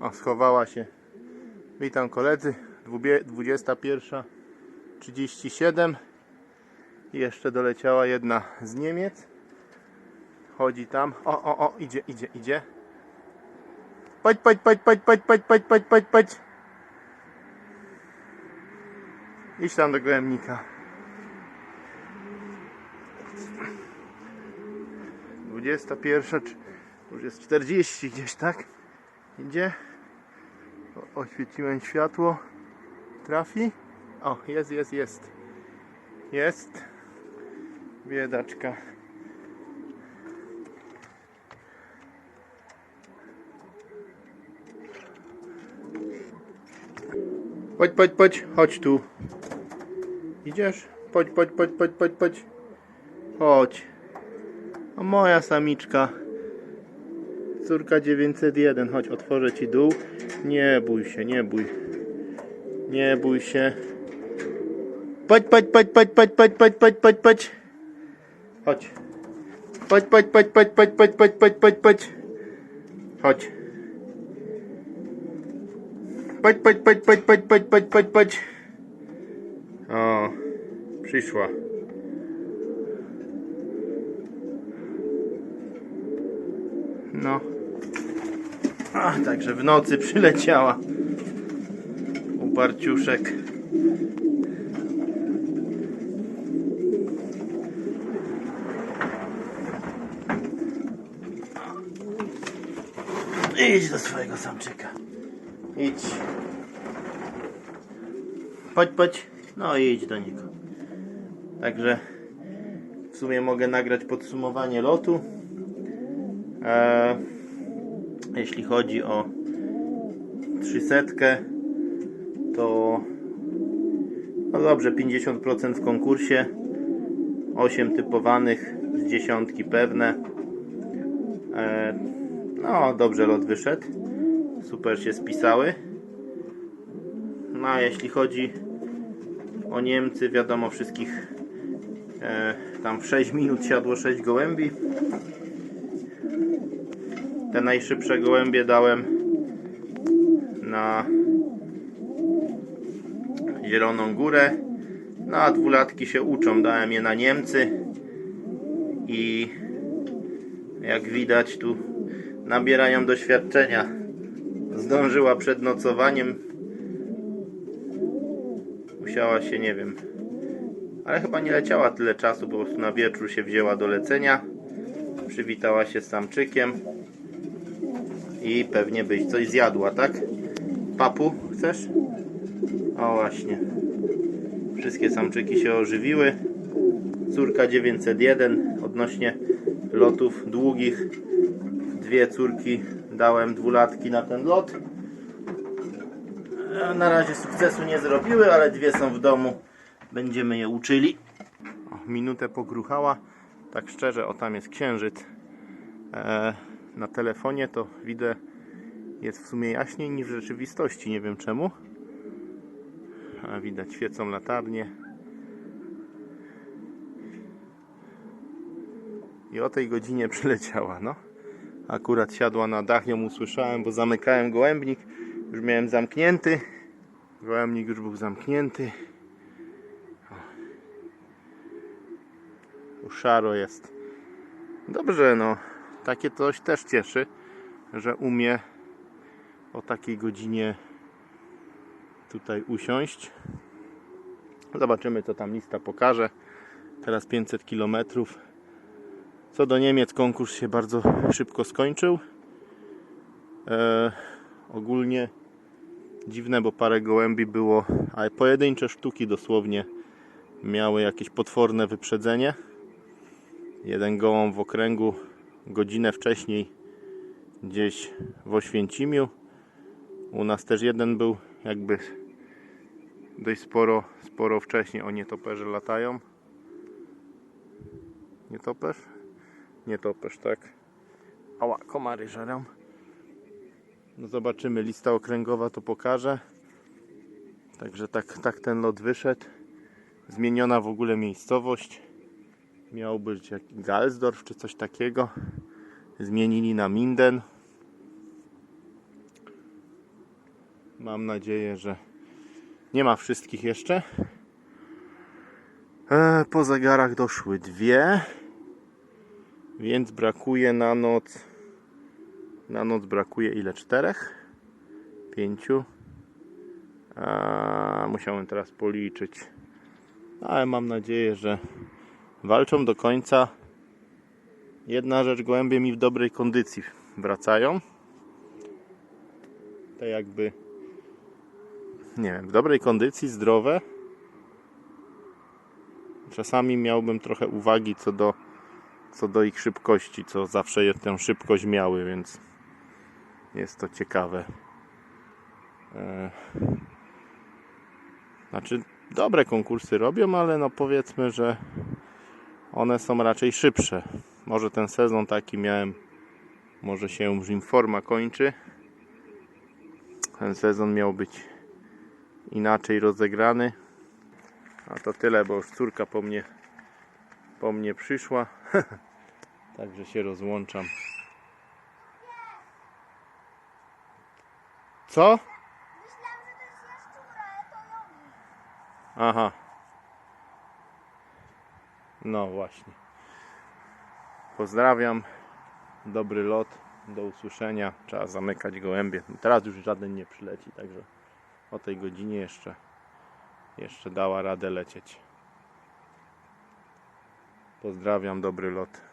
O, schowała się. Witam koledzy. Dwubie- 21.37. I Jeszcze doleciała jedna z Niemiec. Chodzi tam. O, o, o, idzie, idzie, idzie. Chodź, chodź, chodź, chodź, chodź, chodź, chodź, chodź, chodź, chodź. Idź tam do gołębnika. 21, czy już jest 40 gdzieś, tak? Idzie. O, oświeciłem światło. Trafi. O, jest, jest, jest. Jest. Biedaczka. Chodź, chodź, chodź, chodź tu. Idziesz? Chodź, chodź, chodź, chodź, chodź, chodź. Chodź. A moja samiczka. Córka 901. Chodź, otworzę ci dół. Nie bój się, nie bój. Nie bój się. Chodź, chodź, chodź, chodź, chodź, chodź, chodź, chodź, chodź, chodź. Chodź. Chodź, chodź, chodź, chodź, chodź, chodź, chodź, chodź, chodź, chodź. Chodź. Chodź, chodź, chodź, chodź, chodź, chodź, chodź, chodź, chodź. O, przyszła. No. A, także w nocy przyleciała. Uparciuszek. Idź do swojego samczyka. Idź. Chodź, chodź. No i idź do niego. Także w sumie mogę nagrać podsumowanie lotu. Eee, jeśli chodzi o 300, to no dobrze, 50% w konkursie, 8 typowanych z dziesiątki pewne. Eee, no dobrze lot wyszedł, super się spisały. No a jeśli chodzi o Niemcy, wiadomo wszystkich e, tam w 6 minut siadło 6 gołębi. Te najszybsze gołębie dałem na Zieloną Górę. No a dwulatki się uczą. Dałem je na Niemcy. I jak widać tu nabierają doświadczenia. Zdążyła przed nocowaniem. Musiała się, nie wiem. Ale chyba nie leciała tyle czasu, po prostu na wieczór się wzięła do lecenia. Przywitała się z samczykiem. I pewnie byś coś zjadła, tak? Papu, chcesz? O właśnie. Wszystkie samczyki się ożywiły. Córka 901 odnośnie lotów długich. Dwie córki dałem dwulatki na ten lot. E, Na razie sukcesu nie zrobiły, ale dwie są w domu. Będziemy je uczyli. Minutę pogruchała. Tak szczerze, o tam jest księżyc. E, na telefonie to widzę jest w sumie jaśniej niż w rzeczywistości. Nie wiem czemu. A widać świecą latarnie. I o tej godzinie przyleciała, no. Akurat siadła na dach, ją usłyszałem, bo zamykałem gołębnik. Już miałem zamknięty. Gołębnik już był zamknięty. O. Szaro jest. Dobrze, no. Takie coś też cieszy, że umie o takiej godzinie tutaj usiąść. Zobaczymy, co tam lista pokaże. Teraz 500 km. Co do Niemiec, konkurs się bardzo szybko skończył. E, ogólnie dziwne, bo parę gołębi było, ale pojedyncze sztuki dosłownie miały jakieś potworne wyprzedzenie. Jeden gołąb w okręgu godzinę wcześniej gdzieś w Oświęcimiu. U nas też jeden był jakby dość sporo, sporo wcześniej. O nietoperze latają. Nietoperz? Nietoperz, tak. Ała, komary żerą. No zobaczymy, lista okręgowa to pokaże. Także tak, tak ten lot wyszedł. Zmieniona w ogóle miejscowość. Miał być jak Galsdorf czy coś takiego. Zmienili na Minden. Mam nadzieję, że nie ma wszystkich jeszcze. E, po zegarach doszły dwie. Więc brakuje na noc. Na noc brakuje ile? Czterech? Pięciu? A, musiałem teraz policzyć. Ale mam nadzieję, że walczą do końca. Jedna rzecz, gołębie mi w dobrej kondycji wracają. Te jakby, nie wiem, w dobrej kondycji, zdrowe. Czasami miałbym trochę uwagi co do, co do ich szybkości, co zawsze tę szybkość miały, więc jest to ciekawe. E, Znaczy, dobre konkursy robią, ale no powiedzmy, że one są raczej szybsze. Może ten sezon taki miałem, może się już im forma kończy. Ten sezon miał być inaczej rozegrany. A to tyle, bo już córka po mnie, po mnie przyszła. Także się rozłączam. Co? Myślałam, że to jest jaszczura, ale to jogi. Aha. No właśnie. Pozdrawiam. Dobry lot. Do usłyszenia. Trzeba zamykać gołębie. Teraz już żaden nie przyleci, także o tej godzinie jeszcze jeszcze dała radę lecieć. Pozdrawiam, dobry lot.